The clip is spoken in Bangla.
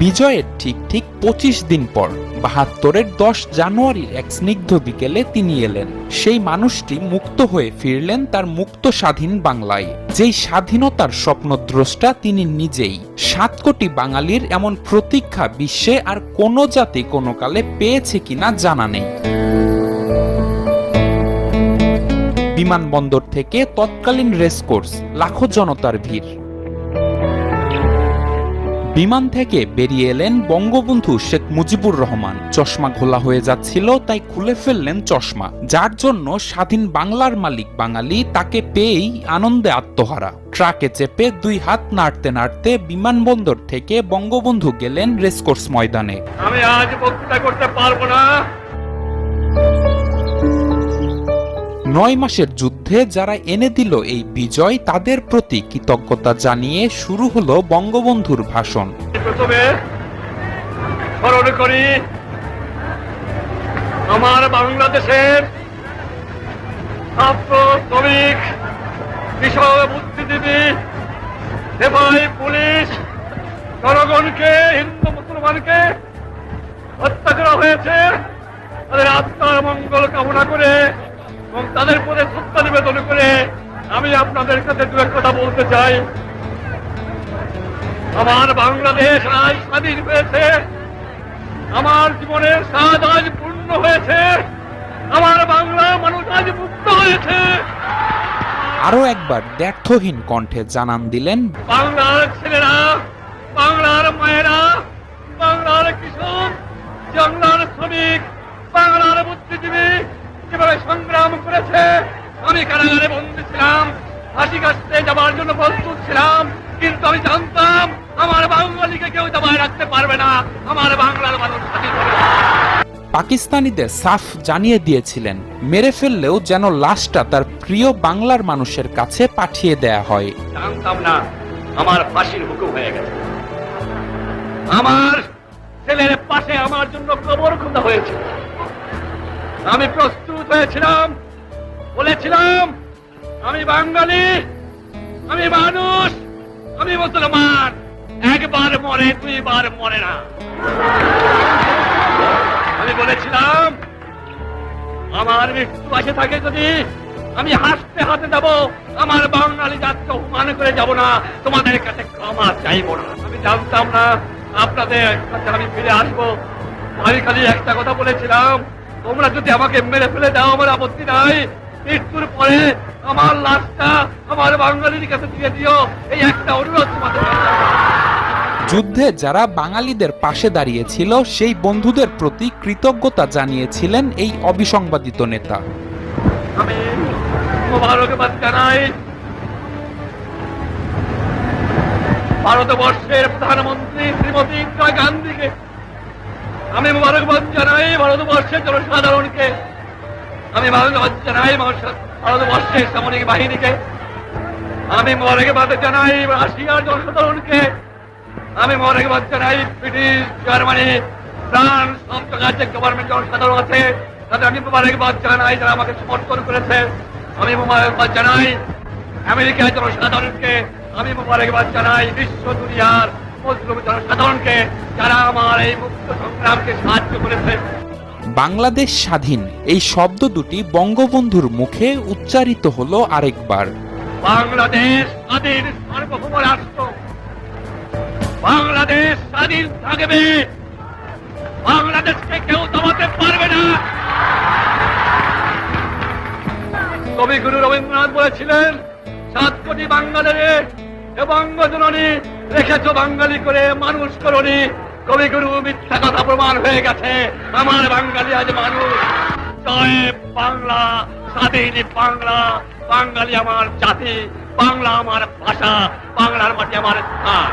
বিজয়ের ঠিক ঠিক পঁচিশ দিন পর, বাহাত্তরের দশ জানুয়ারির এক স্নিগ্ধ বিকেলে তিনি এলেন। সেই মানুষটি মুক্ত হয়ে ফিরলেন তার মুক্ত স্বাধীন বাংলায়। যেই স্বাধীনতার স্বপ্নদ্রষ্টা তিনি নিজেই। সাত কোটি বাঙালির এমন প্রতীক্ষা বিশ্বে আর কোনো জাতি কোনো কালে পেয়েছে কিনা জানা নেই। বিমানবন্দর থেকে তৎকালীন রেসকোর্স, লাখো জনতার ভিড়। বিমান থেকে বেরিয়ে এলেন বঙ্গবন্ধু শেখ মুজিবুর রহমান। চশমা ঘোলা হয়ে যাচ্ছিল, তাই খুলে ফেললেন চশমা, যার জন্য স্বাধীন বাংলার মালিক বাঙালি তাকে পেয়েই আনন্দে আত্মহারা। ট্রাকে চেপে দুই হাত নাড়তে নাড়তে বিমানবন্দর থেকে বঙ্গবন্ধু গেলেন রেসকোর্স ময়দানে। আমি আজ করতে পারব না। নয় মাসের যুদ্ধে যারা এনে দিল এই বিজয়, তাদের প্রতি কৃতজ্ঞতা জানিয়ে শুরু হলো বঙ্গবন্ধুর ভাষণ। প্রথমে স্মরণ করি, আমার বাংলাদেশের ছাত্র, শ্রমিক, কৃষক, বুদ্ধিজীবী সেবাই পুলিশ, জনগণকে, হিন্দু, মুসলমানকে হত্যা করা হয়েছে। তাদের আত্মার মঙ্গল কামনা করে এবং তাদের প্রতি শ্রদ্ধা নিবেদন করে আমি আপনাদের সাথে দু এক কথা বলতে চাই। আমার বাংলাদেশ আজ স্বাধীন হয়েছে। আমার জীবনের স্বাদ আজ পূর্ণ হয়েছে। আমার বাংলা মানুষ আজ মুক্ত হয়েছে। আরও একবার ব্যর্থহীন কণ্ঠে জানান দিলেন বাংলার ছেলেরা বাংলার মায়েরা বাংলার কৃষক বাংলার শ্রমিক বাংলার বুদ্ধিজীবী যেভাবে সংগ্রাম করেছে। আমি কারাগারে বন্দী ছিলাম ফাঁসি কাটতে যাবার জন্য প্রস্তুত ছিলাম কিন্তু আমি জানতাম আমার বাঙালিকে কেউ দাবায় রাখতে পারবে না আমার বাংলার মানুষ পাকিস্তানিদের সাফ জানিয়ে দিয়েছিলেন মেরে ফেললেও যেন লাশটা তার প্রিয় বাংলার মানুষের কাছে পাঠিয়ে দেয়া হয়। জানতাম না আমার ফাঁসির হুকুম হয়ে গেছে। আমার ছেলের পাশে আমার জন্য কবর খোঁজা হয়েছে। আমি প্রস্তুত হয়েছিলাম বলেছিলাম, আমি বাঙালি, আমি মানুষ, আমি মুসলমান। একবার মরে, দুইবার মরে না। আমি বলেছিলাম, আমার মৃত্যু আসে থাকে যদি আমি হাসতে হাতে যাব, আমার বাঙালি জাতকে অপমান করে যাব না, তোমাদের কাছে ক্ষমা চাইব না। আমি জানতাম না আপনাদের কাছে আমি ফিরে আসব। আমি খালি একটা কথা বলেছিলাম তোমরা যদি আমাকে মেরে ফেলে দাও আমার আপত্তি নাই। মৃত্যুর পরে আমার লাশটা আমার বাঙালির কাছে দিয়ে দিও। এই একটা অনুরোধ তোমাদের। যুদ্ধে যারা বাঙালিদের পাশে দাঁড়িয়েছিল সেই বন্ধুদের প্রতি কৃতজ্ঞতা জানিয়েছিলেন এই অবিসংবাদিত নেতা। আমি মোবারকবাদ জানাই। ভারতবর্ষের প্রধানমন্ত্রী শ্রীমতী ইন্দিরা গান্ধীকে আমি মোবারকবাদ জানাই ভারতবর্ষের জনসাধারণকে। আমি মোবারকবাদ জানাই ভারতবর্ষের সামরিক বাহিনীকে। আমি মোবারকবাদ জানাই রাশিয়ার জনসাধারণকে। আমি মোবারকবাদ জানাই ব্রিটিশ, জার্মানি, ফ্রান্স, সব জায়গায় গভর্নমেন্ট জনসাধারণ আছে। তাদের আমি মোবারকবাদ জানাই, যারা আমাকে সমর্থন করেছে। আমি মোবারকবাদ জানাই আমেরিকার জনসাধারণকে। আমি মোবারকবাদ জানাই বিশ্ব দুনিয়ার জনসাধারণকে যারা আমার এই মুক্ত সংগ্রামকে সাহায্য করেছে। বাংলাদেশ স্বাধীন এই শব্দ দুটি বঙ্গবন্ধুর মুখে উচ্চারিত হলো আরেকবার। বাংলাদেশ স্বাধীন সার্বভৌম রাষ্ট্র। বাংলাদেশ স্বাধীন থাকবে। বাংলাদেশকে কেউ দমাতে পারবে না। কবিগুরু রবীন্দ্রনাথ বলেছিলেন সাত কোটি বাঙালিরে এ বঙ্গজননী রেখেছ বাঙালি করে মানুষ করনি কবিগুরু মিথ্যা কথা প্রমাণ হয়ে গেছে। আমার বাঙালি আজ মানুষ। জয় বাংলা, স্বাধীন বাংলা। বাঙালি আমার জাতি, বাংলা আমার ভাষা, বাংলার মাটি আমার স্থান।